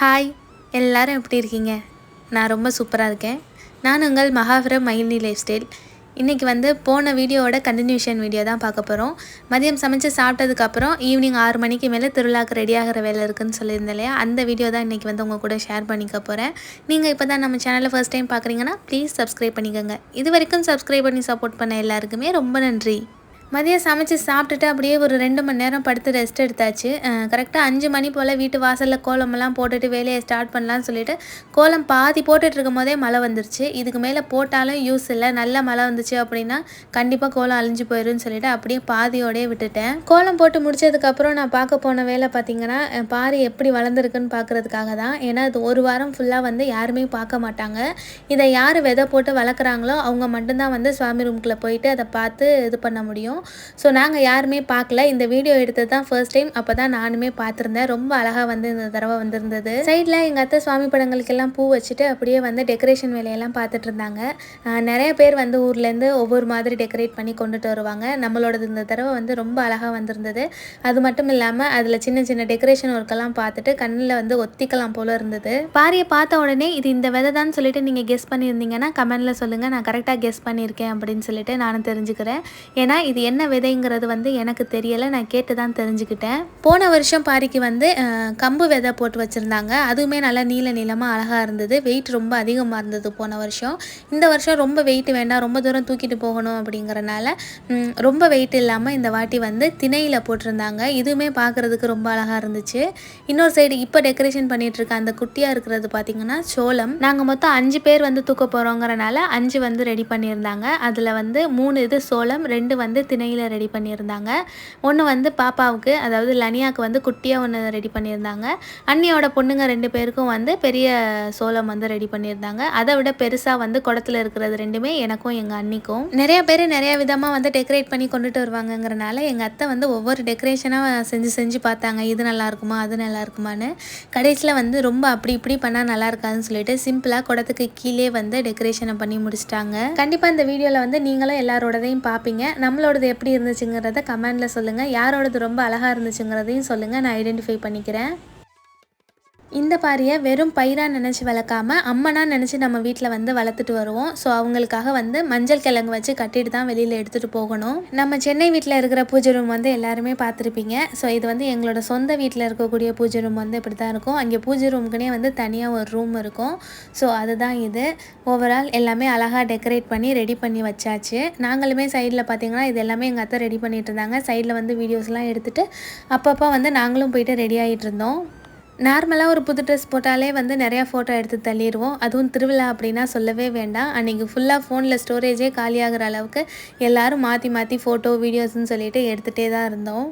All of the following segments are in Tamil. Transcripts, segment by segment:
ஹாய் எல்லாரும் எப்படி இருக்கீங்க? நான் ரொம்ப சூப்பராக இருக்கேன். நான் உங்கள் மகாபுரம் மயில்னி லைஃப் ஸ்டைல். இன்றைக்கி வந்து போன வீடியோவோட கண்டினியூஷன் வீடியோ தான் பார்க்க போகிறோம் மதியம் சமைச்சு சாப்பிட்டதுக்கப்புறம் ஈவினிங் ஆறு மணிக்கு மேலே திருவிழாக்கு ரெடி ஆகிற வேலை இருக்குதுன்னு சொல்லியிருந்தேன் இல்லையா? அந்த வீடியோ தான் இன்றைக்கி வந்து உங்கள் கூட ஷேர் பண்ணிக்க போகிறேன் நீங்கள் இப்போ தான் நம்ம சேனலை ஃபஸ்ட் டைம் பார்க்குறீங்கன்னா ப்ளீஸ் சப்ஸ்கிரைப் பண்ணிக்கோங்க. இது வரைக்கும் சப்ஸ்கிரைப் பண்ணி சப்போர்ட் பண்ண எல்லாருக்குமே ரொம்ப நன்றி. மதியம் சமைச்சு சாப்பிட்டுட்டு அப்படியே ஒரு ரெண்டு மணி நேரம் படுத்து ரெஸ்ட் எடுத்தாச்சு. கரெக்டாக அஞ்சு மணி போல் வீட்டு வாசலில் கோலமெல்லாம் போட்டுட்டு வேலையை ஸ்டார்ட் பண்ணலான்னு சொல்லிட்டு கோலம் பாதி போட்டுட்டு இருக்கும் போதே மழை வந்துருச்சு. இதுக்கு மேலே போட்டாலும் யூஸ் இல்லை. நல்ல மழை வந்துச்சு அப்படின்னா கண்டிப்பாக கோலம் அழிஞ்சு போயிடும்னு சொல்லிட்டு அப்படியே பாதியோடய விட்டுட்டேன். கோலம் போட்டு முடிச்சதுக்கப்புறம் நான் பார்க்க போன வேலை பார்த்தீங்கன்னா பாரி எப்படி வளர்ந்துருக்குன்னு பார்க்குறதுக்காக தான். ஏன்னா இது ஒரு வாரம் ஃபுல்லாக வந்து யாருமே பார்க்க மாட்டாங்க. இதை யார் விதை போட்டு வளர்க்குறாங்களோ அவங்க மட்டும்தான் வந்து சுவாமி ரூம்குள்ளே போயிட்டு அதை பார்த்து இது பண்ண முடியும். ஸோ நாங்கள் யாருமே பார்க்கல. இந்த வீடியோ எடுத்தது தான் ஃபர்ஸ்ட் டைம் அப்போ தான் நானுமே பார்த்துருந்தேன். ரொம்ப அழகாக வந்து இந்த தடவை வந்திருந்தது. சைடில் எங்கள் அத்தை சுவாமி படங்களுக்கெல்லாம் பூ வச்சுட்டு அப்படியே வந்து டெக்கரேஷன் வேலையெல்லாம் பார்த்துட்டு இருந்தாங்க. நிறைய பேர் வந்து ஊர்லேருந்து ஒவ்வொரு மாதிரி டெக்கரேட் பண்ணி கொண்டுட்டு வருவாங்க. நம்மளோடது இந்த தடவை வந்து ரொம்ப அழகாக வந்திருந்தது. அது மட்டும் இல்லாமல் அதில் சின்ன சின்ன டெக்கரேஷன் ஒர்க்கெல்லாம் பார்த்துட்டு கண்ணில் வந்து ஒத்திக்கலாம் போல இருந்தது. பாரியை பார்த்த உடனே இது இந்த விதை தான் சொல்லிட்டு நீங்கள் கெஸ் பண்ணியிருந்தீங்கன்னா கமெண்டில் சொல்லுங்கள் நான் கரெக்டாக கெஸ் பண்ணியிருக்கேன் அப்படின்னு சொல்லிட்டு நானும் தெரிஞ்சுக்கிறேன். ஏன்னா இது என்ன விதைங்கிறது வந்து எனக்கு தெரியலை நான் கேட்டு தான் தெரிஞ்சுக்கிட்டேன். போன வருஷம் பாரிக்கு வந்து கம்பு விதை போட்டு வச்சுருந்தாங்க. அதுவுமே நல்லா நீல நீளமாக அழகாக இருந்தது. வெயிட் ரொம்ப அதிகமாக இருந்தது போன வருஷம். இந்த வருஷம் ரொம்ப வெயிட் வேண்டாம் ரொம்ப தூரம் தூக்கிட்டு போகணும் அப்படிங்கிறனால ரொம்ப வெயிட் இல்லாமல் இந்த வாட்டி வந்து திணையில் போட்டிருந்தாங்க. இதுவுமே பார்க்குறதுக்கு ரொம்ப அழகாக இருந்துச்சு. இன்னொரு சைடு இப்போ டெக்கரேஷன் பண்ணிட்டு இருக்க அந்த குட்டியாக இருக்கிறது பார்த்தீங்கன்னா சோளம். நாங்கள் மொத்தம் அஞ்சு பேர் வந்து தூக்க போகிறோங்கிறனால அஞ்சு வந்து ரெடி பண்ணியிருந்தாங்க. அதில் வந்து மூணு இது சோளம் ரெண்டு வந்து திணையில் ரெடி பண்ணியிருந்தாங்க. ஒன்று வந்து பாப்பாவுக்கு அதாவது லனியாவுக்கு வந்து குட்டியாக ஒன்று ரெடி பண்ணியிருந்தாங்க. அண்ணியோட பொண்ணுங்க ரெண்டு பேருக்கும் வந்து பெரிய சோளம் வந்து ரெடி பண்ணியிருந்தாங்க. அதை விட பெருசாக வந்து குடத்தில் இருக்கிறது ரெண்டுமே எனக்கும் எங்கள் அண்ணிக்கும். நிறைய பேர் நிறைய விதமாக வந்து டெக்கரேட் பண்ணி கொண்டுட்டு வருவாங்கங்கிறனால எங்கள் அத்தை வந்து ஒவ்வொரு டெக்கரேஷனாக செஞ்சு செஞ்சு பார்த்தாங்க. இது நல்லா இருக்குமா அது நல்லா இருக்குமான்னு. கடைசியில் வந்து ரொம்ப அப்படி இப்படி பண்ணால் நல்லா இருக்காதுன்னு சொல்லிட்டு சிம்பிளாக குடத்துக்கு கீழே வந்து டெக்கரேஷனை பண்ணி முடிச்சிட்டாங்க. கண்டிப்பாக இந்த வீடியோவில் வந்து நீங்களும் எல்லாரோடதையும் பார்ப்பீங்க. நம்மளோடது எப்படி இருந்துச்சுங்கிறத கமெண்டில் சொல்லுங்கள் யாரோடது ரொம்ப அழகாக இருந்துச்சுங்கிறதையும் சொல்லுங்கள் நான் ஐடென்டிஃபை பண்ணிக்கிறேன். இந்த பாரியை வெறும் பயிராக நினச்சி வளர்க்காம அம்மனாக நினச்சி நம்ம வீட்டில் வந்து வளர்த்துட்டு வருவோம். ஸோ அவங்களுக்காக வந்து மஞ்சள் கிழங்கு வச்சு கட்டிட்டு தான் வெளியில் எடுத்துகிட்டு போகணும். நம்ம சென்னை வீட்டில் இருக்கிற பூஜை ரூம் வந்து எல்லாருமே பார்த்துருப்பீங்க. ஸோ இது வந்து எங்களோட சொந்த வீட்டில் இருக்கக்கூடிய பூஜை ரூம் வந்து இப்படி தான் இருக்கும். அங்கே பூஜை ரூமுக்குனே வந்து தனியாக ஒரு ரூம் இருக்கும். ஸோ அதுதான் இது. ஓவரால் எல்லாமே அழகாக டெக்கரேட் பண்ணி ரெடி பண்ணி வச்சாச்சு. நாங்களுமே சைடில் பார்த்தீங்கன்னா இது எல்லாமே எங்கள் அத்தை ரெடி பண்ணிகிட்டு இருந்தாங்க. சைடில் வந்து வீடியோஸ்லாம் எடுத்துகிட்டு அப்பப்போ வந்து நாங்களும் போயிட்டு ரெடி ஆகிட்டு இருந்தோம். நார்மலாக ஒரு புது ட்ரெஸ் போட்டாலே வந்து நிறையா ஃபோட்டோ எடுத்து தள்ளிடுவோம் அதுவும் திருவிழா அப்படின்னா சொல்லவே வேண்டாம். அன்றைக்கி ஃபுல்லாக ஃபோனில் ஸ்டோரேஜே காலியாகிற அளவுக்கு எல்லோரும் மாற்றி மாற்றி ஃபோட்டோ வீடியோஸ்னு சொல்லிட்டு எடுத்துகிட்டே தான் இருந்தோம்.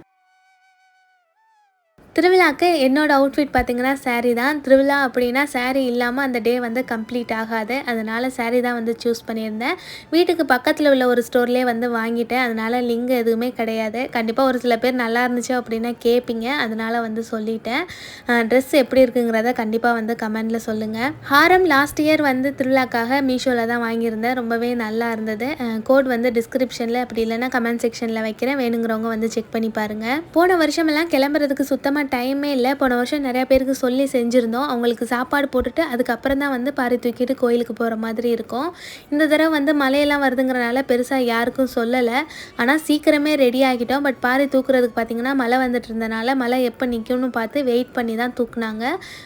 திருவிழாக்கு என்னோட அவுட்ஃபிட் பார்த்தீங்கன்னா சாரீ தான். திருவிழா அப்படின்னா சாரீ இல்லாமல் அந்த டே வந்து கம்ப்ளீட் ஆகாது. அதனால் சாரீ தான் வந்து சூஸ் பண்ணியிருந்தேன். வீட்டுக்கு பக்கத்தில் உள்ள ஒரு ஸ்டோர்லேயே வந்து வாங்கிட்டேன். அதனால் லிங்க் எதுவுமே கிடையாது. கண்டிப்பாக ஒரு சில பேர் நல்லா இருந்துச்சு அப்படின்னா கேட்பீங்க அதனால் வந்து சொல்லிட்டேன். ட்ரெஸ் எப்படி இருக்குங்கிறத கண்டிப்பாக வந்து கமெண்டில் சொல்லுங்கள் ஹாரம் லாஸ்ட் இயர் வந்து திருவிழாக்காக மீஷோவில் தான் வாங்கியிருந்தேன். ரொம்பவே நல்லா இருந்தது. கோட் வந்து டிஸ்கிரிப்ஷனில் அப்படி இல்லைன்னா கமெண்ட் செக்ஷனில் வைக்கிறேன். வேணுங்கிறவங்க வந்து செக் பண்ணி பாருங்கள் போன வருஷமெல்லாம் கிளம்புறதுக்கு சுத்தமாக டைமே இல்லை. போன வருஷம் நிறையா பேருக்கு சொல்லி செஞ்சுருந்தோம். அவங்களுக்கு சாப்பாடு போட்டுட்டு அதுக்கப்புறம் தான் வந்து பாரி தூக்கிட்டு கோயிலுக்கு போகிற மாதிரி இருக்கும். இந்த தடவை வந்து மழையெல்லாம் வருதுங்கிறனால பெருசாக யாருக்கும் சொல்லலை. ஆனால் சீக்கிரமே ரெடி ஆகிட்டோம். பட் பாரி தூக்குறதுக்கு பார்த்தீங்கன்னா மழை வந்துட்டு இருந்தனால மழை எப்போ நிற்கும்னு பார்த்து வெயிட் பண்ணி தான் தூக்குனாங்க.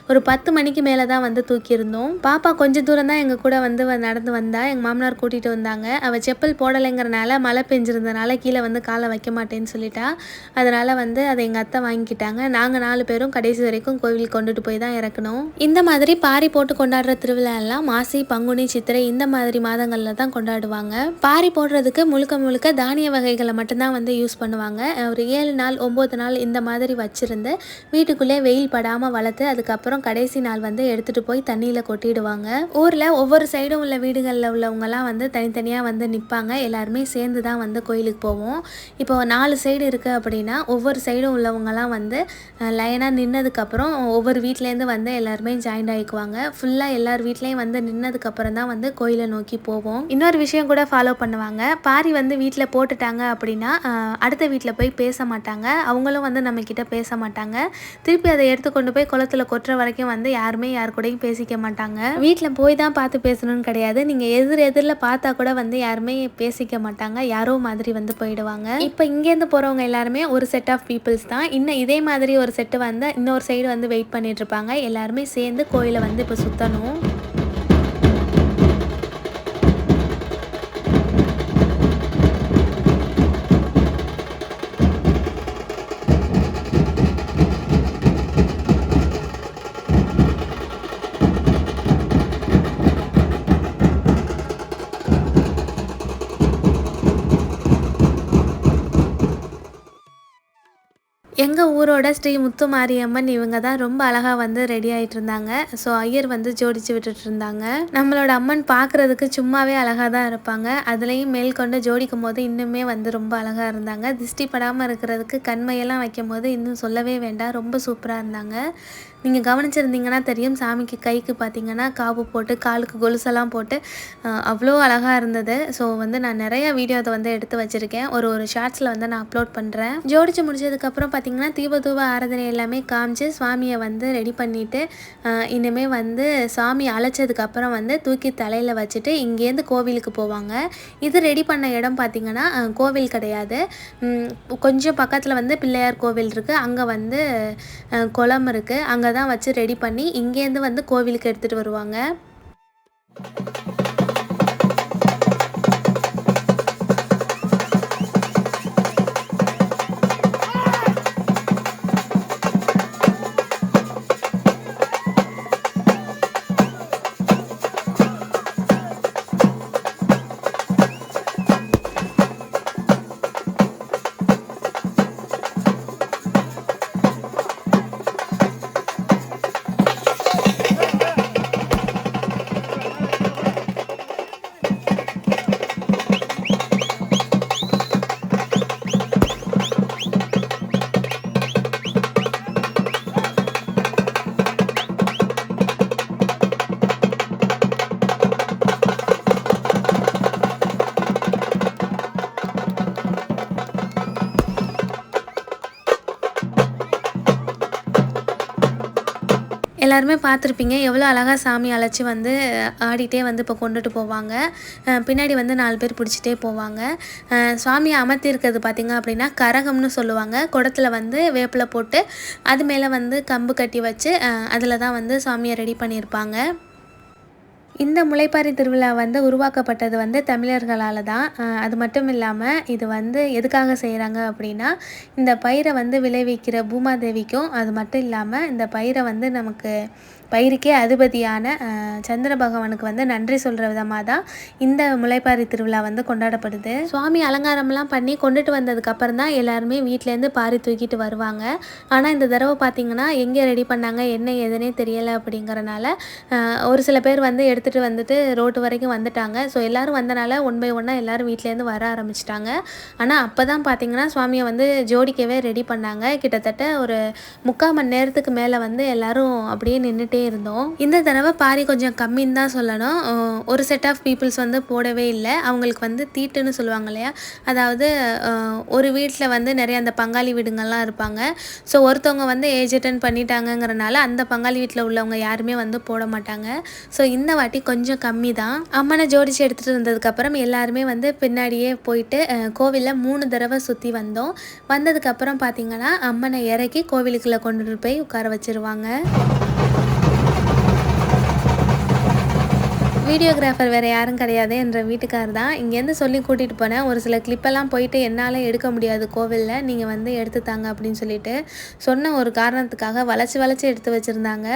ஒரு பத்து மணிக்கு மேலே தான் வந்து தூக்கியிருந்தோம். பாப்பா கொஞ்சம் தூரம் தான் எங்கள் கூட வந்து வ- நடந்து வந்தால் எங்கள் மாமனார் கூட்டிகிட்டு வந்தாங்க. அவள் செப்பல் போடலைங்கிறனால மழை பெஞ்சிருந்தனால கீழே வந்து காலை வைக்க மாட்டேன்னு சொல்லிட்டா. அதனால் வந்து அதை எங்கள் அத்தை வாங்கிக்கிட்டாங்க. நாங்கள் நாலு பேரும் கடைசி வரைக்கும் கோவிலுக்கு கொண்டுட்டு போய் தான் இறக்கணும். இந்த மாதிரி பாரி போட்டு கொண்டாடுற திருவிழா எல்லாம் மாசி பங்குனி சித்திரை இந்த மாதிரி மாதங்களில் தான் கொண்டாடுவாங்க. பாரி போடுறதுக்கு முழுக்க முழுக்க தானிய வகைகளை மட்டும்தான் வந்து யூஸ் பண்ணுவாங்க. ஒரு ஏழு நாள் ஒம்பது நாள் இந்த மாதிரி வச்சுருந்து வீட்டுக்குள்ளே வெயில் படாமல் வளர்த்து அதுக்கப்புறம் கடைசி நாள் வந்து எடுத்துகிட்டு போய் தண்ணியில் கொட்டிடுவாங்க. ஊரில் ஒவ்வொரு சைடும் உள்ள வீடுகளில் உள்ளவங்கலாம் வந்து தனித்தனியாக வந்து நிற்பாங்க எல்லாருமே சேர்ந்து தான் வந்து கோயிலுக்கு போவோம். இப்போ நாலு சைடு இருக்குது அப்படின்னா ஒவ்வொரு சைடும் உள்ளவங்கலாம் வந்து லைனாக நின்னதுக்கப்புறம் ஒவ்வொரு வீட்லேருந்து வந்து எல்லாருமே ஜாயின் ஆகிக்குவாங்க ஃபுல்லாக எல்லார் வீட்லேயும் வந்து நின்னதுக்கப்புறம் தான் வந்து கோயிலை நோக்கி போவோம். இன்னொரு விஷயம் கூட ஃபாலோ பண்ணுவாங்க. பாரி வந்து வீட்டில் போட்டுட்டாங்க அப்படின்னா அடுத்த வீட்டில் போய் பேச மாட்டாங்க. அவங்களும் வந்து நம்மக்கிட்ட பேச மாட்டாங்க. திருப்பி அதை எடுத்து கொண்டு போய் குளத்துல கொட்டுற வரைக்கும் வந்து யாருமே யார் கூடயும் பேசிக்க மாட்டாங்க. வீட்டில் போய் தான் பார்த்து பேசணும்னு கிடையாது. நீங்கள் எதிர் எதிரில் பார்த்தா கூட வந்து யாருமே பேசிக்க மாட்டாங்க. யாரோ மாதிரி வந்து போயிடுவாங்க. இப்போ இங்கேருந்து போகிறவங்க எல்லாருமே ஒரு செட் ஆஃப் பீப்புள்ஸ் தான். இன்னும் இதே மாதிரி ஒரு செட்டு வந்து இன்னொரு சைடு வந்து வெயிட் பண்ணிட்டு இருப்பாங்க. எல்லாருமே சேர்ந்து கோயிலை வந்து இப்போ சுற்றணும் எங்கள் ஊரோட ஸ்ரீ முத்து மாரியம்மன் இவங்க தான் ரொம்ப அழகாக வந்து ரெடி ஆகிட்டு இருந்தாங்க ஸோ ஐயர் வந்து ஜோடிச்சு விட்டுட்டு இருந்தாங்க நம்மளோட அம்மன் பார்க்குறதுக்கு சும்மாவே அழகாக தான் இருப்பாங்க. அதுலேயும் மேல் கொண்டு ஜோடிக்கும் போது இன்னுமே வந்து ரொம்ப அழகாக இருந்தாங்க. திஷ்டி படாமல் இருக்கிறதுக்கு கண்மையெல்லாம் வைக்கும் போது இன்னும் சொல்லவே வேண்டாம். ரொம்ப சூப்பராக இருந்தாங்க. நீங்கள் கவனிச்சிருந்தீங்கன்னா தெரியும். சாமிக்கு கைக்கு பார்த்தீங்கன்னா காப்பு போட்டு காலுக்கு கொலுசெல்லாம் போட்டு அவ்வளோ அழகாக இருந்தது. ஸோ வந்து நான் நிறைய வீடியோ அதை வந்து எடுத்து வச்சுருக்கேன். ஒரு ஒரு ஷார்ட்ஸில் வந்து நான் அப்லோட் பண்ணுறேன் ஜோடிச்சு முடிச்சதுக்கப்புறம் பார்த்தீங்கன்னா தீப தூப ஆராதனை எல்லாமே காமிச்சு சுவாமியை வந்து ரெடி பண்ணிவிட்டு இனிமேல் வந்து சாமி அழைச்சதுக்கப்புறம் வந்து தூக்கி தலையில் வச்சுட்டு இங்கேருந்து கோவிலுக்கு போவாங்க. இது ரெடி பண்ண இடம் பார்த்தீங்கன்னா கோவில் கிடையாது. கொஞ்சம் பக்கத்தில் வந்து பிள்ளையார் கோவில் இருக்குது அங்கே வந்து குளம் இருக்குது அங்கே தான் வச்சு ரெடி பண்ணி இங்கேருந்து வந்து கோவிலுக்கு எடுத்துகிட்டு வருவாங்க. எல்லாருமே பார்த்துருப்பீங்க. எவ்வளோ அழகாக சாமி அழைச்சி வந்து ஆடிட்டே வந்து இப்போ கொண்டுட்டு போவாங்க. பின்னாடி வந்து நாலு பேர் பிடிச்சிட்டே போவாங்க. அஹ் சுவாமியை பார்த்திங்க அப்படின்னா கரகம்னு சொல்லுவாங்க. குடத்தில் வந்து வேப்பில் போட்டு அது மேலே வந்து கம்பு கட்டி வச்சு அதில் தான் வந்து சாமியை ரெடி பண்ணியிருப்பாங்க. இந்த முளைப்பாரி திருவிழா வந்து உருவாக்கப்பட்டது வந்து தமிழர்களால் தான் அது மட்டும் இல்லாமல் இது வந்து எதுக்காக செய்கிறாங்க அப்படின்னா இந்த பயிரை வந்து விளைவிக்கிற பூமாதேவிக்கும் அது மட்டும் இல்லாமல் இந்த பயிரை வந்து நமக்கு பயிருக்கே அதிபதியான சந்திர பகவானுக்கு வந்து நன்றி சொல்கிற விதமாக தான் இந்த முளைப்பாரி திருவிழா வந்து கொண்டாடப்படுது. சுவாமி அலங்காரம்லாம் பண்ணி கொண்டுட்டு வந்ததுக்கப்புறம் தான் எல்லாருமே வீட்டிலேருந்து பாரி தூக்கிட்டு வருவாங்க. ஆனால் இந்த தடவை பார்த்திங்கன்னா எங்கே ரெடி பண்ணாங்க என்ன எதுனே தெரியலை அப்படிங்கிறனால ஒரு சில பேர் வந்து எடுத்துகிட்டு வந்துட்டு ரோட்டு வரைக்கும் வந்துட்டாங்க. ஸோ எல்லோரும் வந்தனால ஒன் பை ஒன்னாக எல்லாரும் வீட்டிலேருந்து வர ஆரம்பிச்சிட்டாங்க. ஆனால் அப்போ தான் பார்த்தீங்கன்னா சுவாமியை வந்து ஜோடிக்கவே ரெடி பண்ணாங்க. கிட்டத்தட்ட ஒரு முக்கால் மணி நேரத்துக்கு மேலே வந்து எல்லோரும் அப்படியே நின்றுட்டே இருந்தோம். இந்த தடவை பாரி கொஞ்சம் கம்மின்னு தான் சொல்லணும். ஒரு செட் ஆஃப் பீப்புள்ஸ் வந்து போடவே இல்லை. அவங்களுக்கு வந்து தீட்டுன்னு சொல்லுவாங்க இல்லையா? அதாவது ஒரு வீட்டில் வந்து நிறைய அந்த பங்காளி வீடுங்கள்லாம் இருப்பாங்க. ஸோ ஒருத்தவங்க வந்து ஏஜ் அட்டன் பண்ணிட்டாங்கங்கிறனால அந்த பங்காளி வீட்டில் உள்ளவங்க யாருமே வந்து போட மாட்டாங்க. ஸோ இந்த வாட்டி கொஞ்சம் கம்மி தான். அம்மனை ஜோடிச்சு எடுத்துகிட்டு வந்ததுக்கப்புறம் எல்லாருமே வந்து பின்னாடியே போயிட்டு கோவிலில் மூணு தடவை சுற்றி வந்தோம். வந்ததுக்கப்புறம் பார்த்தீங்கன்னா அம்மனை இறக்கி கோவிலுக்குள்ளே கொண்டுட்டு போய் உட்கார வச்சிருவாங்க. வீடியோகிராஃபர் வேறு யாரும் கிடையாது என்ற வீட்டுக்கார் தான். இங்கேருந்து சொல்லி கூட்டிகிட்டு போனேன். ஒரு சில கிளிப்பெல்லாம் போயிட்டு என்னால் எடுக்க முடியாது கோவிலில். நீங்கள் வந்து எடுத்து தாங்க அப்படின்னு சொல்லிட்டு சொன்ன ஒரு காரணத்துக்காக வளைச்சி வளைச்சி எடுத்து வச்சுருந்தாங்க.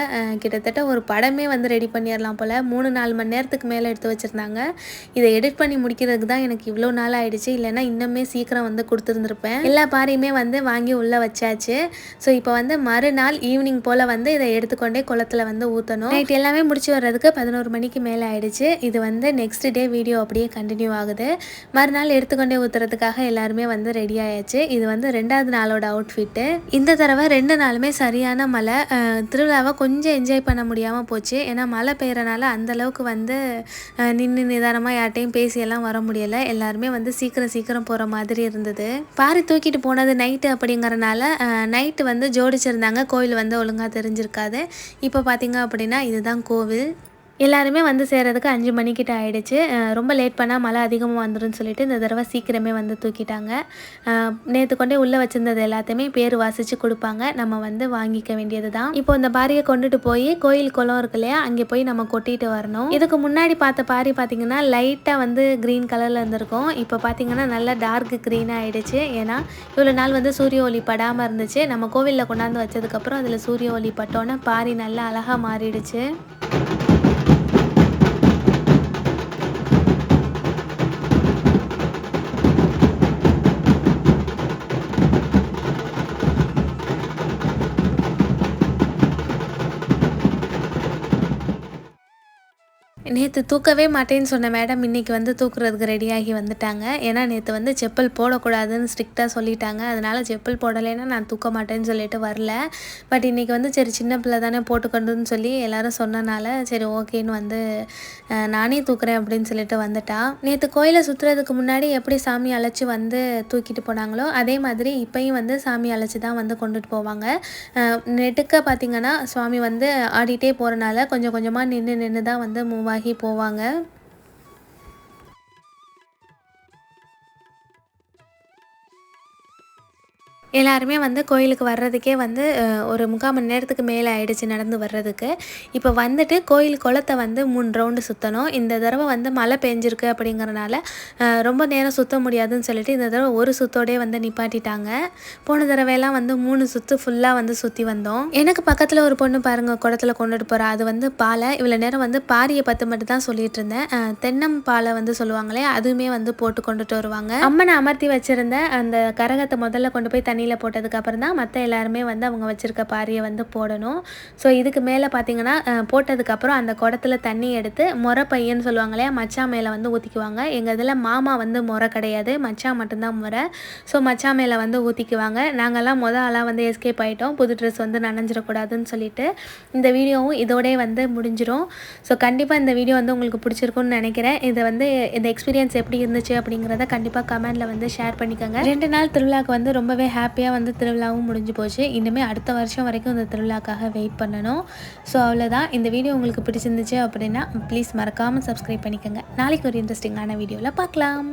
கிட்டத்தட்ட ஒரு படமே வந்து ரெடி பண்ணிடலாம் போல். மூணு நாலு மணி நேரத்துக்கு மேலே எடுத்து வச்சுருந்தாங்க. இதை எடிட் பண்ணி முடிக்கிறதுக்கு தான் எனக்கு இவ்வளோ நாள் ஆயிடுச்சு. இல்லைன்னா இன்னுமே சீக்கிரம் வந்து கொடுத்துருந்துருப்பேன். எல்லா பாறையுமே வந்து வாங்கி உள்ளே வச்சாச்சு. ஸோ இப்போ வந்து மறுநாள் ஈவினிங் போல் வந்து இதை எடுத்துக்கொண்டே குளத்துல வந்து ஊற்றணும் நைட் எல்லாமே முடிச்சு வர்றதுக்கு பதினோரு மணிக்கு மேலே ஆகிடுச்சு ஆகிடுச்சு இது வந்து நெக்ஸ்ட் டே வீடியோ அப்படியே கண்டினியூ ஆகுது. மறுநாள் எடுத்துக்கொண்டே ஊற்றுறதுக்காக எல்லாருமே வந்து ரெடி ஆயாச்சு. இது வந்து ரெண்டாவது நாளோட அவுட்ஃபிட்டு இந்த தடவை ரெண்டு நாளுமே சரியான மழை. திருவிழாவை கொஞ்சம் என்ஜாய் பண்ண முடியாமல் போச்சு. ஏன்னா மழை பெய்கிறனால அந்தளவுக்கு வந்து நின்று நிதானமாக யார்ட்டையும் பேசியெல்லாம் வர முடியலை. எல்லாருமே வந்து சீக்கிரம் சீக்கிரம் போகிற மாதிரி இருந்தது. பாரி தூக்கிட்டு போனது நைட்டு அப்படிங்கிறனால நைட்டு வந்து ஜோடிச்சிருந்தாங்க. கோயில் வந்து ஒழுங்காக தெரிஞ்சிருக்காது. இப்போ பார்த்தீங்க அப்படின்னா இதுதான் கோவில். எல்லாருமே வந்து சேர்றதுக்கு அஞ்சு மணிக்கிட்ட ஆகிடுச்சு ரொம்ப லேட் பண்ணால் மழை அதிகமாக வந்துடும் சொல்லிட்டு இந்த தடவை சீக்கிரமே வந்து தூக்கிட்டாங்க. நேற்று கொண்டே உள்ளே வச்சுருந்தது எல்லாத்தையுமே பேர் வாசித்து கொடுப்பாங்க. நம்ம வந்து வாங்கிக்க வேண்டியது தான் இப்போ இந்த பாரியை கொண்டுட்டு போய் கோயில் குளம் இருக்கு இல்லையா அங்கே போய் நம்ம கொட்டிட்டு வரணும். இதுக்கு முன்னாடி பார்த்த பாரி பார்த்திங்கன்னா லைட்டாக வந்து க்ரீன் கலரில் இருந்திருக்கும். இப்போ பார்த்தீங்கன்னா நல்லா டார்க் க்ரீனாக ஆகிடுச்சு ஏன்னா இவ்வளோ நாள் வந்து சூரிய ஒளி படாமல் இருந்துச்சு. நம்ம கோவிலில் கொண்டாந்து வச்சதுக்கப்புறம் அதில் சூரிய ஒளி பட்டோன்னே பாரி நல்லா அழகாக மாறிடுச்சு. நேற்று தூக்கவே மாட்டேன்னு சொன்ன மேடம் இன்னைக்கு வந்து தூக்குறதுக்கு ரெடியாகி வந்துட்டாங்க. ஏன்னா நேற்று வந்து செப்பல் போடக்கூடாதுன்னு ஸ்ட்ரிக்டாக சொல்லிட்டாங்க. அதனால் செப்பல் போடலைன்னா நான் தூக்க மாட்டேன்னு சொல்லிட்டு வரல. பட் இன்றைக்கி வந்து சரி சின்ன பிள்ளை தானே போட்டுக்கணுன்னு சொல்லி எல்லாரும் சொன்னனால சரி ஓகேன்னு வந்து நானே தூக்குறேன் அப்படின்னு சொல்லிட்டு வந்துட்டா. நேற்று கோயிலை சுற்றுறதுக்கு முன்னாடி எப்படி சாமி அழைச்சி வந்து தூக்கிட்டு போனாங்களோ அதே மாதிரி இப்போயும் வந்து சாமி அழைச்சி தான் வந்து கொண்டுட்டு போவாங்க. நெட்டுக்க பார்த்திங்கன்னா சுவாமி வந்து ஆடிட்டே போகிறனால கொஞ்சம் கொஞ்சமாக நின்று நின்று தான் வந்து மூவ் ஆகி போவாங்க. எல்லாருமே வந்து கோயிலுக்கு வர்றதுக்கே வந்து ஒரு முக்கால் மணி நேரத்துக்கு மேலே ஆயிடுச்சு நடந்து வர்றதுக்கு. இப்போ வந்துட்டு கோயில் குளத்தை வந்து மூணு ரவுண்டு சுற்றணும் இந்த தடவை வந்து மழை பெஞ்சிருக்கு அப்படிங்கிறனால ரொம்ப நேரம் சுற்ற முடியாதுன்னு சொல்லிட்டு இந்த தடவை ஒரு சுத்தோடே வந்து நிப்பாட்டிட்டாங்க. போன தடவையெல்லாம் வந்து மூணு சுற்று ஃபுல்லாக வந்து சுற்றி வந்தோம். எனக்கு பக்கத்தில் ஒரு பொண்ணு பாருங்கள் குளத்தில் கொண்டுட்டு போகிறா அது வந்து பாலை. இவ்வளோ நேரம் வந்து பாரியை பற்றி மட்டும் தான் சொல்லிட்டு இருந்தேன். தென்னம் பாலை வந்து சொல்லுவாங்களே அதுவுமே வந்து போட்டு கொண்டுட்டு வருவாங்க. அம்மனை அமர்த்தி வச்சுருந்த அந்த கரகத்தை முதல்ல கொண்டு போய் தண்ணியில் போட்டதுக்கப்புறம் தான் மற்ற எல்லாருமே வந்து அவங்க வச்சுருக்க பாரியை வந்து போடணும். ஸோ இதுக்கு மேலே பார்த்தீங்கன்னா போட்டதுக்கப்புறம் அந்த குடத்துல தண்ணி எடுத்து முறை பையன்னு சொல்லுவாங்க இல்லையா மச்சா மேலே வந்து ஊற்றிக்குவாங்க எங்கள் இதில் மாமா வந்து முறை கிடையாது மச்சான் மட்டும்தான் முறை. ஸோ மச்சான் மேலே வந்து ஊற்றிக்குவாங்க நாங்கள்லாம் மொதல் ஆளாக வந்து எஸ்கேப் ஆகிட்டோம் புது ட்ரெஸ் வந்து நனைஞ்சிடக்கூடாதுன்னு சொல்லிட்டு இந்த வீடியோவும் இதோடே வந்து முடிஞ்சிடும் ஸோ கண்டிப்பாக இந்த வீடியோ வந்து உங்களுக்கு பிடிச்சிருக்கும்னு நினைக்கிறேன். இதை வந்து இந்த எக்ஸ்பீரியன்ஸ் எப்படி இருந்துச்சு அப்படிங்கிறத கண்டிப்பாக கமெண்டில் வந்து ஷேர் பண்ணிக்கோங்க. ரெண்டு நாள் திருவிழாக்கு வந்து ரொம்பவே ஹாப்பி ஹாப்பியாக வந்து திருவிழாவும் முடிஞ்சு போச்சு. இனிமேல் அடுத்த வருஷம் வரைக்கும் இந்த திருவிழாக்காக வெயிட் பண்ணணும். ஸோ அவ்வளோதான் இந்த வீடியோ உங்களுக்கு பிடிச்சிருந்துச்சு அப்படின்னா ப்ளீஸ் மறக்காமல் சப்ஸ்கிரைப் பண்ணிக்கோங்க. நாளைக்கு ஒரு இன்ட்ரெஸ்டிங்கான வீடியோவில் பார்க்கலாம்.